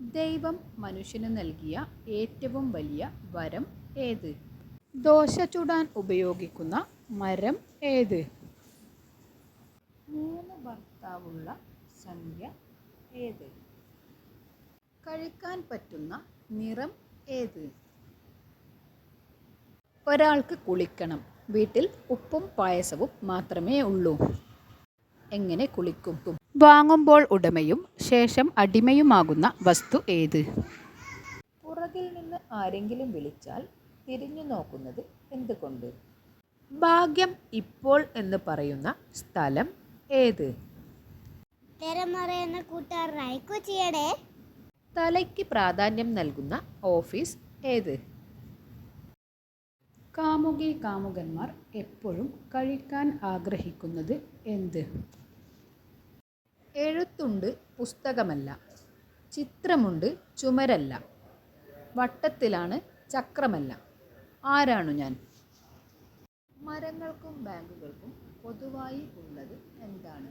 ദൈവം മനുഷ്യന് നൽകിയ ഏറ്റവും വലിയ വരം ഏത്? ദോശ ചുടാൻ ഉപയോഗിക്കുന്ന മരം ഏത്? മൂന്ന് ഭർത്താവുള്ള സംഖ്യ ഏത്? കഴിക്കാൻ പറ്റുന്ന നിറം ഏത്? ഒരാൾക്ക് കുളിക്കണം. വീട്ടിൽ ഉപ്പും പായസവും മാത്രമേ ഉള്ളൂ. എങ്ങനെ കുളിക്കും? വാങ്ങുമ്പോൾ ഉടമയും ശേഷം അടിമയുമാകുന്ന വസ്തു ഏത്? പുറകിൽ നിന്ന് ആരെങ്കിലും വിളിച്ചാൽ തിരിഞ്ഞു നോക്കുന്നത് എന്തുകൊണ്ട്? ഭാഗ്യം ഇപ്പോൾ എന്ന് പറയുന്ന സ്ഥലം ഏത്? തലയ്ക്ക് പ്രാധാന്യം നൽകുന്ന ഓഫീസ് ഏത്? കാമുകി കാമുകന്മാർ എപ്പോഴും കഴിക്കാൻ ആഗ്രഹിക്കുന്നത് എന്ത്? എഴുത്തുണ്ട് പുസ്തകമല്ല ചിത്രമുണ്ട് ചുമരല്ല വട്ടത്തിലാണ് ചക്രമല്ല. ആരാണു ഞാൻ? മരങ്ങൾക്കും ബാങ്കുകൾക്കും പൊതുവായി ഉള്ളത് എന്താണ്?